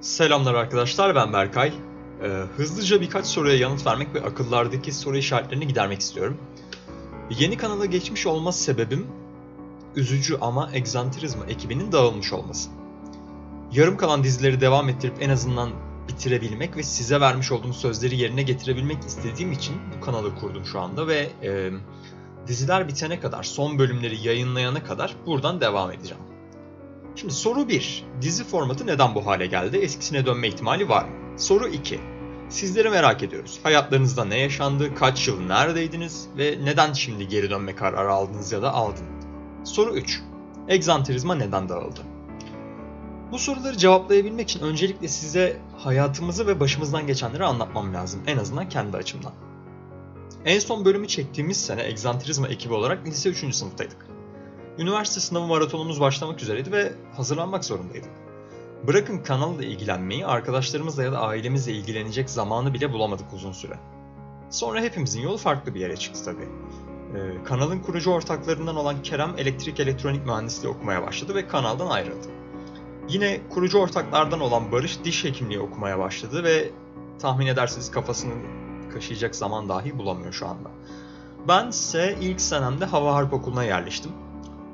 Selamlar arkadaşlar ben Berkay. Ee, hızlıca birkaç soruya yanıt vermek ve akıllardaki soru işaretlerini gidermek istiyorum. Yeni kanala geçmiş olma sebebim üzücü ama egzantrizma ekibinin dağılmış olması. Yarım kalan dizileri devam ettirip en azından bitirebilmek ve size vermiş olduğum sözleri yerine getirebilmek istediğim için bu kanalı kurdum şu anda ve e, diziler bitene kadar, son bölümleri yayınlayana kadar buradan devam edeceğim. Şimdi soru 1. Dizi formatı neden bu hale geldi? Eskisine dönme ihtimali var mı? Soru 2. Sizleri merak ediyoruz. Hayatlarınızda ne yaşandı? Kaç yıl neredeydiniz? Ve neden şimdi geri dönme kararı aldınız ya da aldın? Soru 3. Egzantrizma neden dağıldı? Bu soruları cevaplayabilmek için öncelikle size hayatımızı ve başımızdan geçenleri anlatmam lazım. En azından kendi açımdan. En son bölümü çektiğimiz sene Egzantrizma ekibi olarak lise 3. sınıftaydık. Üniversite sınavı maratonumuz başlamak üzereydi ve hazırlanmak zorundaydık. Bırakın kanalla ilgilenmeyi, arkadaşlarımızla ya da ailemizle ilgilenecek zamanı bile bulamadık uzun süre. Sonra hepimizin yolu farklı bir yere çıktı tabii. Ee, kanalın kurucu ortaklarından olan Kerem elektrik elektronik mühendisliği okumaya başladı ve kanaldan ayrıldı. Yine kurucu ortaklardan olan Barış diş hekimliği okumaya başladı ve tahmin edersiniz kafasını kaşıyacak zaman dahi bulamıyor şu anda. Ben ise ilk senemde Hava Harp Okulu'na yerleştim.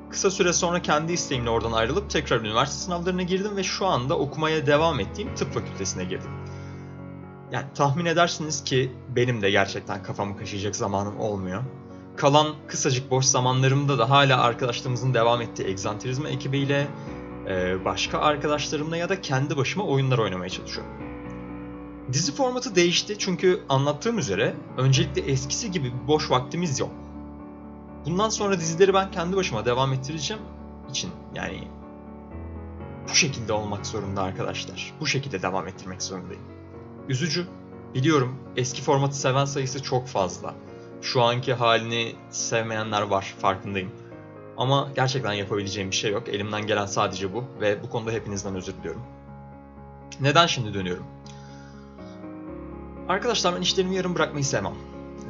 Kısa süre sonra kendi isteğimle oradan ayrılıp tekrar üniversite sınavlarına girdim ve şu anda okumaya devam ettiğim tıp fakültesine girdim. Yani tahmin edersiniz ki benim de gerçekten kafamı kaşıyacak zamanım olmuyor. Kalan kısacık boş zamanlarımda da hala arkadaşlarımızın devam ettiği egzantrizma ekibiyle, e, başka arkadaşlarımla ya da kendi başıma oyunlar oynamaya çalışıyorum. Dizi formatı değişti çünkü anlattığım üzere öncelikle eskisi gibi boş vaktimiz yok. Bundan sonra dizileri ben kendi başıma devam ettireceğim için yani bu şekilde olmak zorunda arkadaşlar. Bu şekilde devam ettirmek zorundayım. Üzücü. Biliyorum eski formatı seven sayısı çok fazla. Şu anki halini sevmeyenler var farkındayım. Ama gerçekten yapabileceğim bir şey yok. Elimden gelen sadece bu ve bu konuda hepinizden özür diliyorum. Neden şimdi dönüyorum? Arkadaşlar ben işlerimi yarım bırakmayı sevmem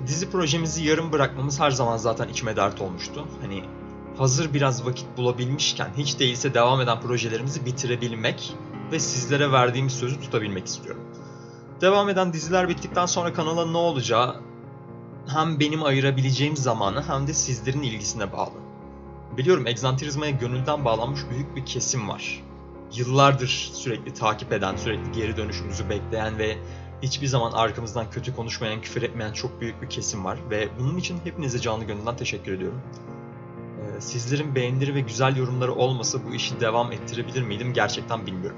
dizi projemizi yarım bırakmamız her zaman zaten içime dert olmuştu. Hani hazır biraz vakit bulabilmişken hiç değilse devam eden projelerimizi bitirebilmek ve sizlere verdiğim sözü tutabilmek istiyorum. Devam eden diziler bittikten sonra kanala ne olacağı hem benim ayırabileceğim zamanı hem de sizlerin ilgisine bağlı. Biliyorum egzantrizmaya gönülden bağlanmış büyük bir kesim var. Yıllardır sürekli takip eden, sürekli geri dönüşümüzü bekleyen ve hiçbir zaman arkamızdan kötü konuşmayan, küfür etmeyen çok büyük bir kesim var ve bunun için hepinize canlı gönülden teşekkür ediyorum. Ee, sizlerin beğenileri ve güzel yorumları olmasa bu işi devam ettirebilir miydim gerçekten bilmiyorum.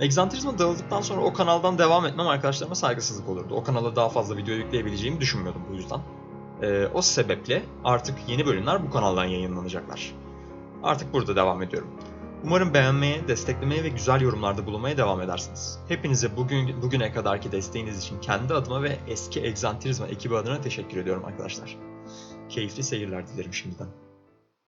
Egzantrizma dağıldıktan sonra o kanaldan devam etmem arkadaşlarıma saygısızlık olurdu. O kanala daha fazla video yükleyebileceğimi düşünmüyordum bu yüzden. Ee, o sebeple artık yeni bölümler bu kanaldan yayınlanacaklar. Artık burada devam ediyorum. Umarım beğenmeye, desteklemeye ve güzel yorumlarda bulunmaya devam edersiniz. Hepinize bugün bugüne kadarki desteğiniz için kendi adıma ve eski Egzantrizma ekibi adına teşekkür ediyorum arkadaşlar. Keyifli seyirler dilerim şimdiden.